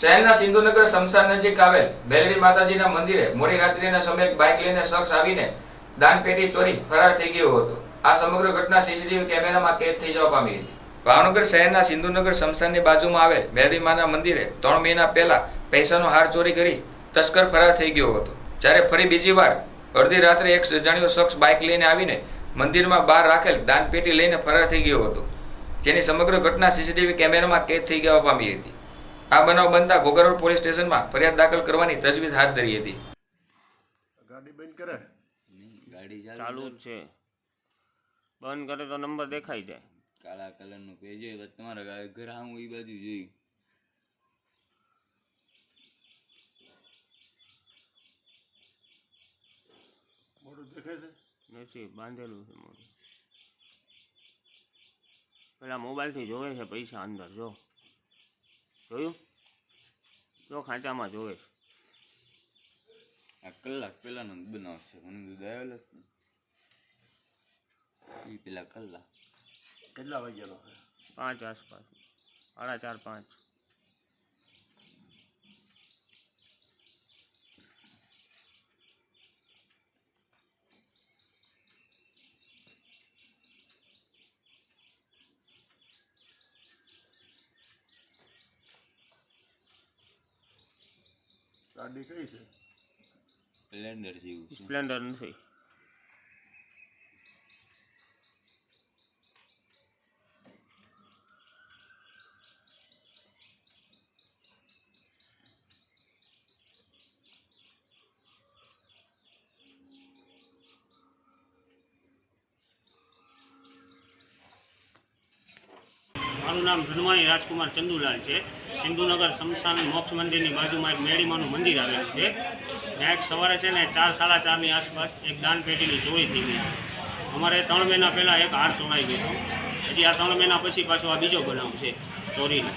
શહેરના સિંધુનગર શમશાન નજીક આવેલ બેલડી માતાજીના મંદિરે મોડી રાત્રિના સમયે બાઇક લઈને શખ્સ આવીને દાનપેટી ચોરી ફરાર થઈ ગયો હતો. આ સમગ્ર ઘટના સીસીટીવી કેમેરામાં કેદ થઈ જવા પામી હતી. ભાવનગર શહેરના સિંધુનગર શમશાનની બાજુમાં આવેલ બેલડી માના મંદિરે ત્રણ મહિના પહેલા પૈસાનો હાર ચોરી કરી તસ્કર ફરાર થઈ ગયો હતો. જ્યારે ફરી બીજી વાર અડધી રાત્રે એક અજાણ્યો શખ્સ બાઇક લઈને આવીને મંદિરમાં બહાર રાખેલ દાનપેટી લઈને ફરાર થઈ ગયો હતો. જેની સમગ્ર ઘટના સીસીટીવી કેમેરામાં કેદ થઈ જવા પામી હતી. આ બનાવ બનતા ઘોઘરરોડ પોલીસ સ્ટેશનમાં ફરિયાદ દાખલ કરવાની તજવીજ હાથ ધરી હતી. ગાડી બંધ કરે? ગાડી ચાલુ જ છે. બંધ કરે તો નંબર દેખાઈ જાય. કાળા કલરનું પેજ હોય તમારા ઘર આમ એ બાજુ જોઈ. મોટું દેખાય છે? નથી બાંધેલું છે મોઢું. પેલા મોબાઈલથી જોવે છે પૈસા અંદર જો. જોયું? જો ખાંચામાં જોવે છે. આ કલાક પહેલાનો જ બનાવ છે. મને દૂધ આવેલો જ ને એ પેલા કલાક. કેટલા વાગ્યાનો છે? પાંચ આસપાસ. સાડા ચાર પાંચ. ગાડી કઈ છે સ્પ્લેન્ડર જેવું સ્પ્લેન્ડર નથી. મારું નામ ધનવાણી રાજકુમાર ચંદુલાલ છે. સિંધુનગર શમશાન મોક્ષ મંદિરની બાજુમાં એક મેળીમાનું મંદિર આવેલું છે. ત્યાં સવારે છે ને ચાર સાડા ચારની આસપાસ એક દાન પેટીની ચોરી થઈ ગઈ. અમારે ત્રણ મહિના પહેલાં એક હાર ચોરાઈ ગયો હજી આ ત્રણ મહિના પછી પાછો આ બીજો બનાવ છે ચોરીનો.